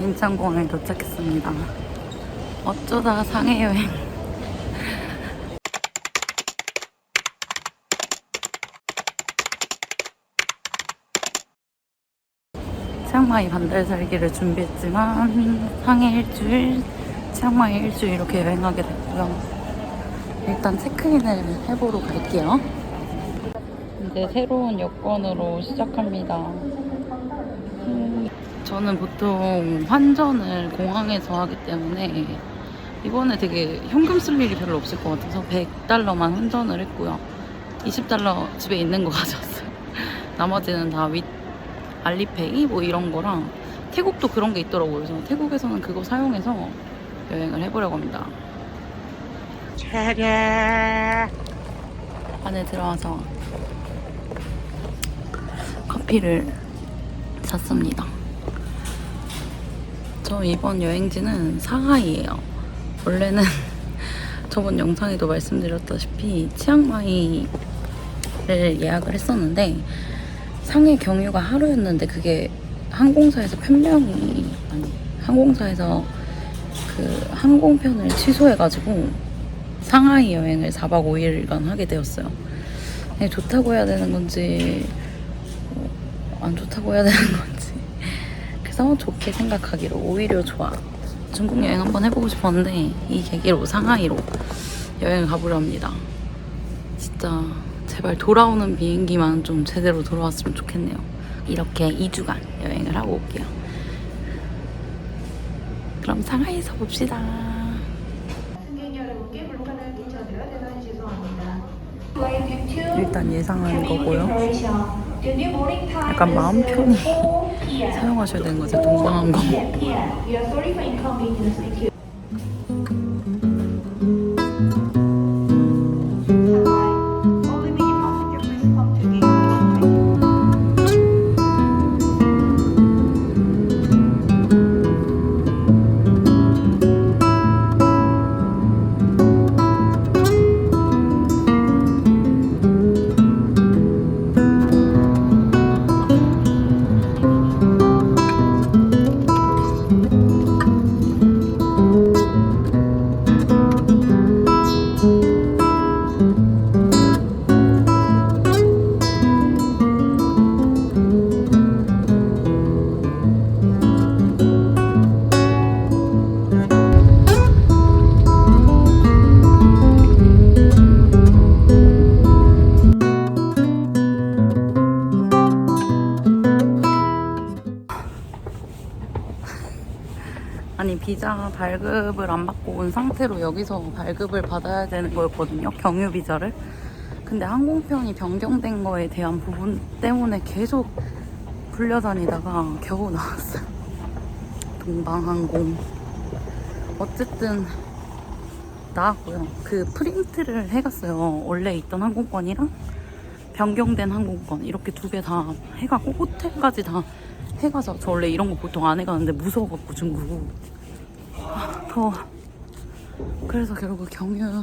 인천공항에 도착했습니다. 어쩌다 상해 여행. 치앙마이 반달 살기를 준비했지만 상해 일주일, 치앙마이 일주일 이렇게 여행하게 됐고요. 일단 체크인을 해보러 갈게요. 이제 새로운 여권으로 시작합니다. 음, 저는 보통 환전을 공항에서 하기 때문에 이번에 되게 현금 쓸 일이 별로 없을 것 같아서 100달러만 환전을 했고요. 20달러 집에 있는 거 가져왔어요. 나머지는 다 윗 알리페이 뭐 이런 거랑 태국도 그런 게 있더라고요. 그래서 태국에서는 그거 사용해서 여행을 해보려고 합니다. 안에 들어와서 커피를 샀습니다. 저 이번 여행지는 상하이예요. 원래는 저번 영상에도 말씀드렸다시피 치앙마이를 예약을 했었는데 상해 경유가 하루였는데 그게 항공사에서 편명이 아니 항공사에서 그 항공편을 취소해가지고 상하이 여행을 4박 5일간 하게 되었어요. 좋다고 해야 되는 건지 어, 안 좋다고 해야 되는 건지 그래서 좋게 생각하기로 오히려 좋아. 중국 여행 한번 해보고 싶었는데 이 계기로 상하이로 여행 가보려 합니다. 진짜 제발 돌아오는 비행기만 좀 제대로 돌아왔으면 좋겠네요. 이렇게 2주간 여행을 하고 올게요. 그럼 상하이에서 봅시다. 일단 예상하는 거고요. 약간 마음 편히 사용하셔야 되는 거죠, 동방항공. 비자 발급을 안 받고 온 상태로 여기서 발급을 받아야 되는 거였거든요 경유 비자를. 근데 항공편이 변경된 거에 대한 부분 때문에 계속 불려다니다가 겨우 나왔어요. 동방항공. 어쨌든 나왔고요. 그 프린트를 해갔어요. 원래 있던 항공권이랑 변경된 항공권 이렇게 두 개 다 해가고 호텔까지 다 해가서 저 원래 이런 거 보통 안 해가는데 무서워갖고 중국. 아, 더워 그래서 결국 경유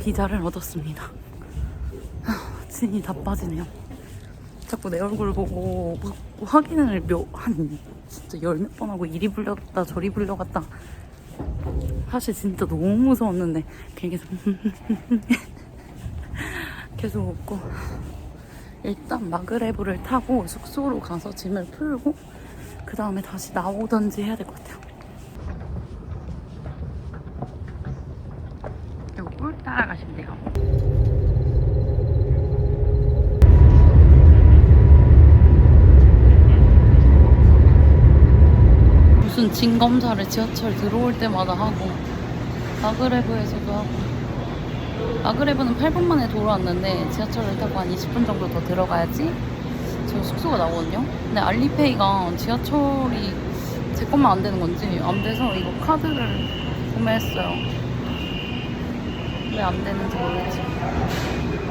비자를 얻었습니다. 아, 진이 다 빠지네요. 자꾸 내 얼굴 보고 막 확인을 몇, 한 진짜 열 몇 번 하고 이리 불려갔다 저리 불려갔다. 사실 진짜 너무 무서웠는데 계속 계속 웃고. 일단 마그레브를 타고 숙소로 가서 짐을 풀고 그 다음에 다시 나오던지 해야 될 것 같아요. 요걸 따라가시면 돼요. 무슨 진 검사를 지하철 들어올 때마다 하고 마그레브에서도 하고 마그레브는 8분 만에 돌아왔는데 지하철을 타고 한 20분 정도 더 들어가야지 저 숙소가 나오거든요. 근데 알리페이가 지하철이 제 것만 안 되는 건지 안 돼서 이거 카드를 구매했어요. 왜 안 되는지 모르겠지.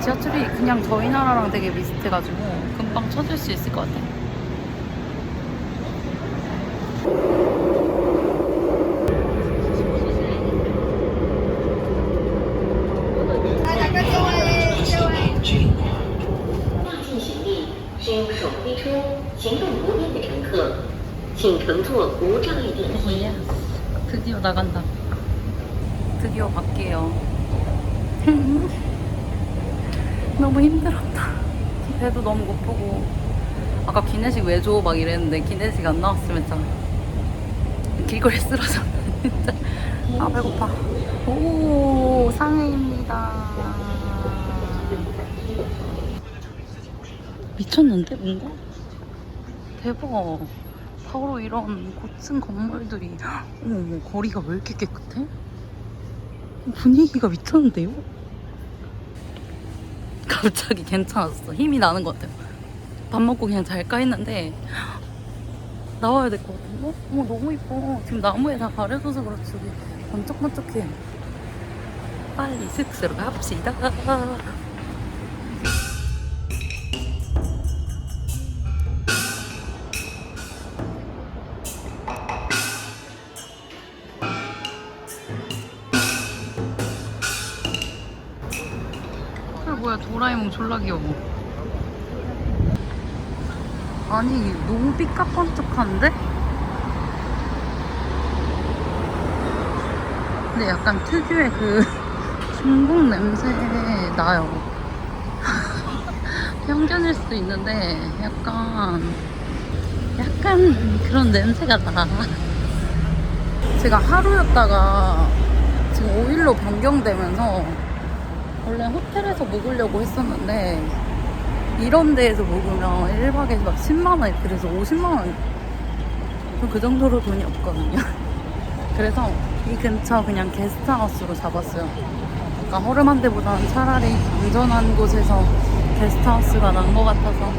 지하철이 그냥 저희 나라랑 되게 비슷해가지고 금방 쳐줄 수 있을 것 같아. 아, 드디어 그 나간다. 너무 힘들었다. 배도 너무 고프고. 아까 기내식 왜 줘? 막 이랬는데 기내식 안 나왔으면 진짜 길거리에 쓰러져. 진짜. 아 배고파. 오 상해입니다. 미쳤는데 뭔가? 대박. 바로 이런 고층 건물들이 어머 거리가 왜 이렇게 깨끗해? 분위기가 미쳤는데요? 갑자기 괜찮았어. 힘이 나는 것 같아요. 밥 먹고 그냥 잘까 했는데 나와야 될 것 같은데? 어? 어머 너무 이뻐. 지금 나무에 다 가려져서 그렇지. 번쩍번쩍해. 빨리 숙소로 갑시다 졸라 귀여워. 아니 너무 삐까뻔쩍한데? 근데 약간 특유의 그 중국 냄새 나요. 편견일 수도 있는데 약간 약간 그런 냄새가 나. 제가 하루였다가 지금 5일로 변경되면서 원래 호텔에서 묵으려고 했었는데 이런 데에서 묵으면 1박에 막 10만원 이렇게 돼서 50만원 그 정도로 돈이 없거든요. 그래서 이 근처 그냥 게스트하우스로 잡았어요. 그러니까 허름한 데보다는 차라리 안전한 곳에서 게스트하우스가 난 것 같아서.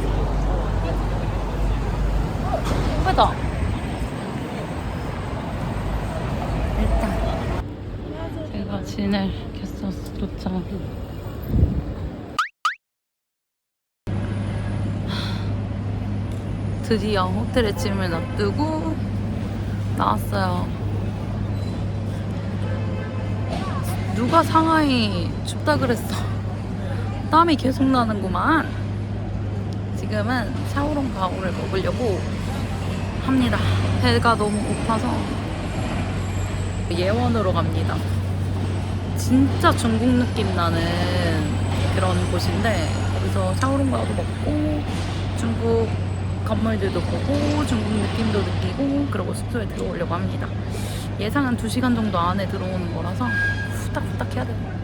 예쁘다. 일단 제가 지낼 게스트하우스 도착 드디어 호텔에 짐을 놔두고 나왔어요. 누가 상하이 춥다 그랬어. 땀이 계속 나는구만. 지금은 샤오롱 가오를 먹으려고 합니다. 배가 너무 고파서 예원으로 갑니다. 진짜 중국 느낌 나는 그런 곳인데 거기서 샤오롱 가오도 먹고 중국 건물들도 보고 중국 느낌도 느끼고 그러고 숙소에 들어오려고 합니다. 예상은 2시간 정도 안에 들어오는 거라서 후딱후딱 해야 돼요.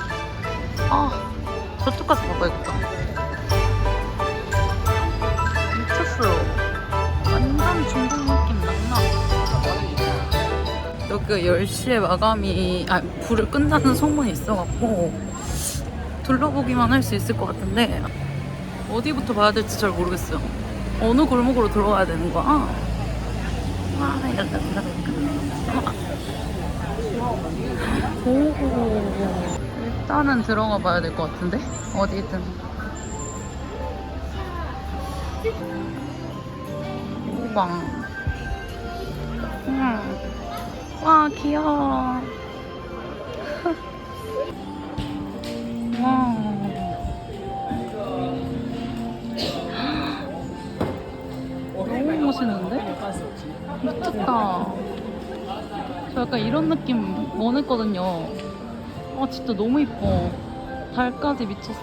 아 저쪽 가서 봐봐야겠다. 미쳤어요. 완전 중국 느낌 난다. 여기가 10시에 마감이, 아, 불을 끈다는 소문이 있어갖고, 둘러보기만 할 수 있을 것 같은데, 어디부터 봐야 될지 잘 모르겠어요. 어느 골목으로 들어가야 되는 거야? 와, 이렇게 오, 일단은 들어가 봐야 될 것 같은데? 어디든. 오방. 음. 와, 귀여워. 와. 너무 멋있는데? 미쳤다. 저 약간 이런 느낌 원했거든요. 아, 진짜 너무 이뻐. 달까지 미쳤어.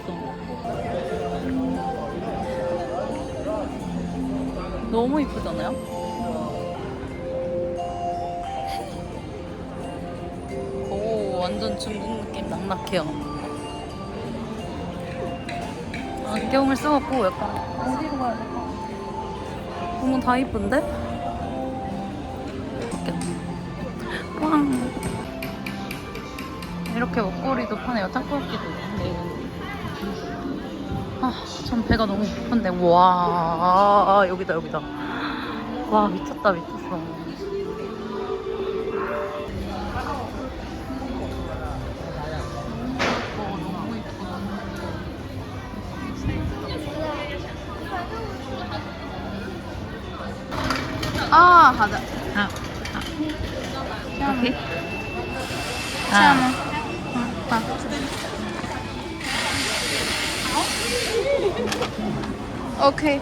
너무 이쁘잖아요? 오, 완전 중국 느낌 낙낙해요. 안경을 써갖고 약간 어디로 가야 될까? 너무 다 이쁜데? 왕. 이렇게 목걸이도 파네요. 근데 이건 아, 전 배가 너무 고픈데. 와, 여기다, 여기다. 와, 미쳤다, 미쳤어. 아, 好 맛있다. 오케이.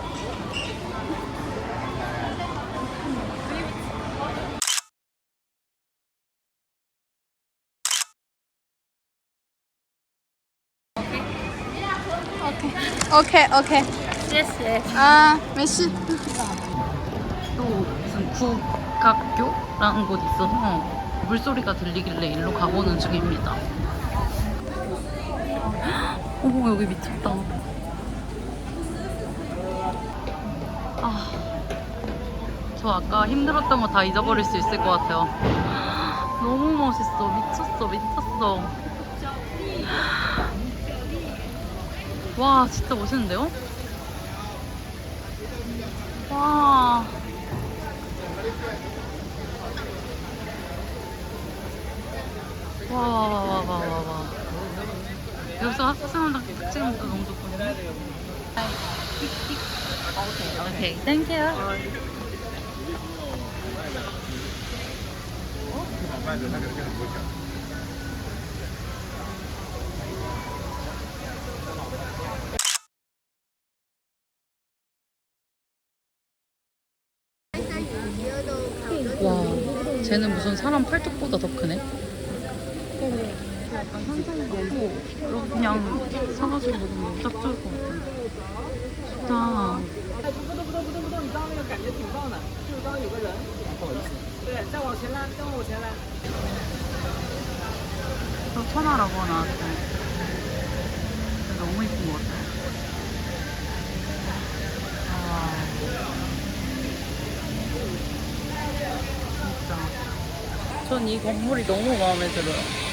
오케이 오케이 예스 아 메시 또 무슨 국학교라는 곳 있어서 물소리가 들리길래 일로 가보는 중입니다 어머 여기 미쳤다. 아, 저 아까 힘들었던 거 다 잊어버릴 수 있을 것 같아요. 너무 멋있어, 미쳤어, 미쳤어. 와 진짜 멋있는데요? 와. 와, 와, 와, 와, 와, 와, 와. 여기서 학생원당 찍으니까 너무 좋거든요. 오케이, 땡큐. 와, 쟤는 무슨 사람 팔뚝보다 더 크네. 약간 현상이 너무 사가지고 먹으면 딱 좋을 것 같아. 좋다. 저 천하라고 나왔대. 너무 이쁜 것 같아. 아, 진짜. 전 이 건물이 너무 마음에 들어요.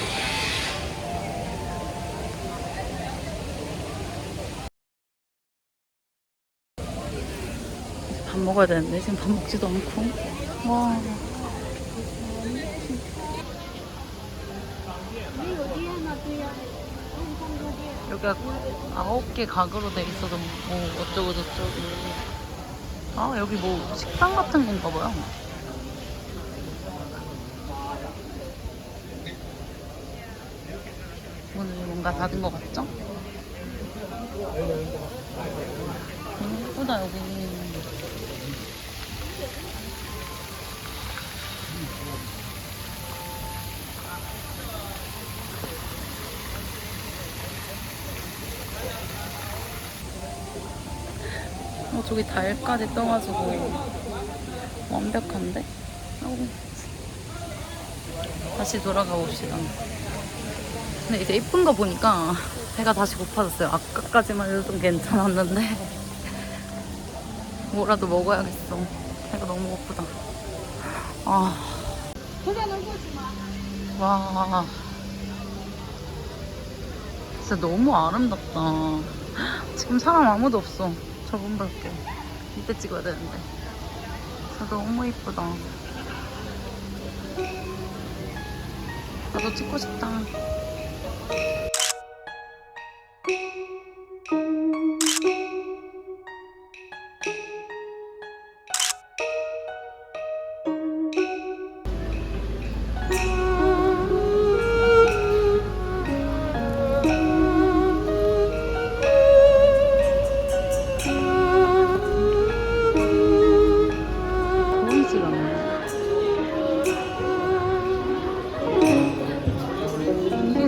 먹어야 되는데 지금 밥 먹지도 않고. 와. 여기가 아홉 개 가구로 돼 있어서 뭐 어쩌고 저쩌고. 아 여기 뭐 식당 같은 건가 봐요. 오늘 뭔가 닫은 것 같죠? 너무 예쁘다 여기. 어, 저기 달까지 떠가지고 완벽한데? 어. 다시 돌아가 봅시다. 근데 이제 이쁜 거 보니까 배가 다시 고파졌어요. 아까까지만 해도 좀 괜찮았는데 뭐라도 먹어야겠어. 배가 너무 고프다. 아. 와. 진짜 너무 아름답다. 지금 사람 아무도 없어. 저분 밖에. 이때 찍어야 되는데. 진짜 너무 이쁘다. 나도 찍고 싶다.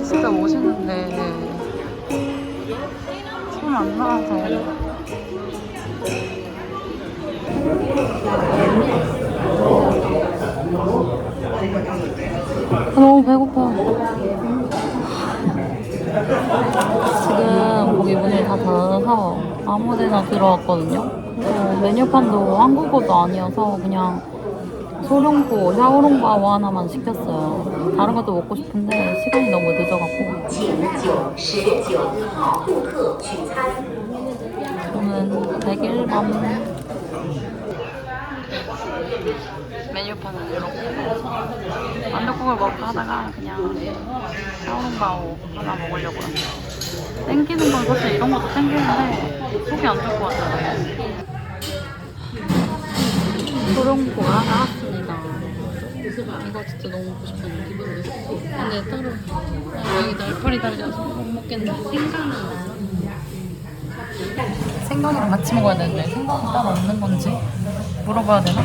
진짜 멋있는데 손안 나와서 너무 배고파. 지금 거기 문을 다 닫아서 아무데나 들어왔거든요. 그래서 메뉴판도 한국어도 아니어서 그냥 소룡구 샤오롱바오 하나만 시켰어요. 다른 것도 먹고 싶은데 시간이 너무 늦어갖고. 저는 백일밤 메뉴판은 이렇고 만둣국을 먹고 하다가 그냥 샤오롱바오 하나 먹으려고요. 땡기는 건 사실 이런 것도 땡기는데 속이 안 좋을 것 같아요. 소룡포가 나왔습니다 이거 진짜 너무 먹고 싶었는데 근데 따로 여기 날파리 달려서 못 먹겠는데 생강이랑 같이 먹어야 되는데 생강이 따로 없는 건지 물어봐야 되나?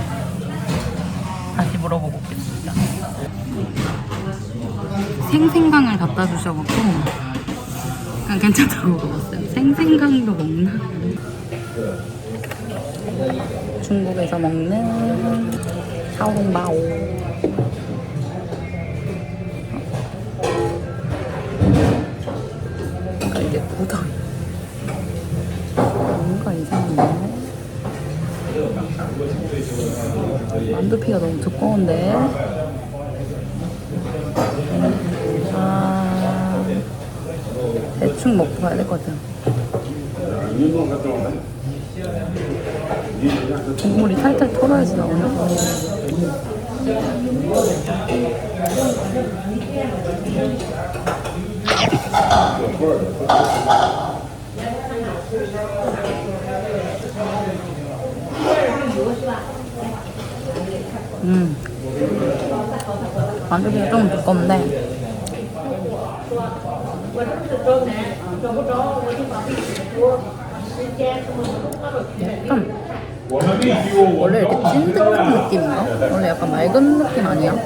다시 물어보고 오겠습니다. 생생강을 갖다 주셔갖고 그냥 괜찮다고 물어봤어요. 생생강도 먹나? 중국에서 먹는 샤오롱바오 뭔가 이게 묻어요. 뭔가 이상한데? 만두피가 너무 두꺼운데? 아, 대충 먹고 가야 될것 같아요. 국물이 탈탈 털어야지 나오나? 음. 만두피가 좀 두껍네. 약간 원래 이렇게 찐득한 느낌인가? 원래 약간 맑은 느낌 아니야? 음,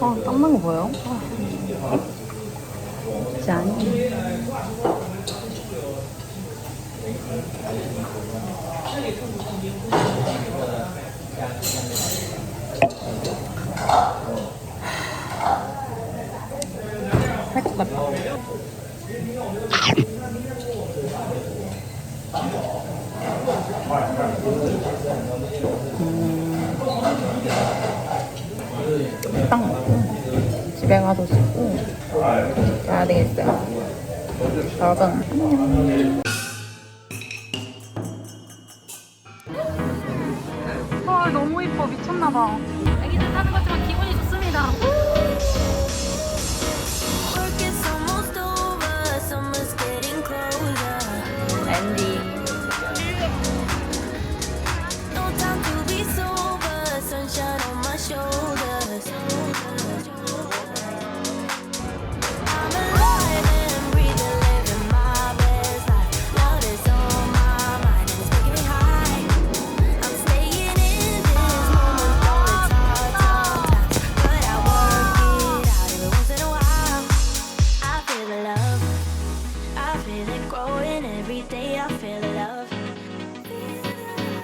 아, 땀난 거 보여요? 아. 짠. 할것 같다. 딱 먹고 집에 가서 씻고 가야 되겠어요. 여러분 안녕. ending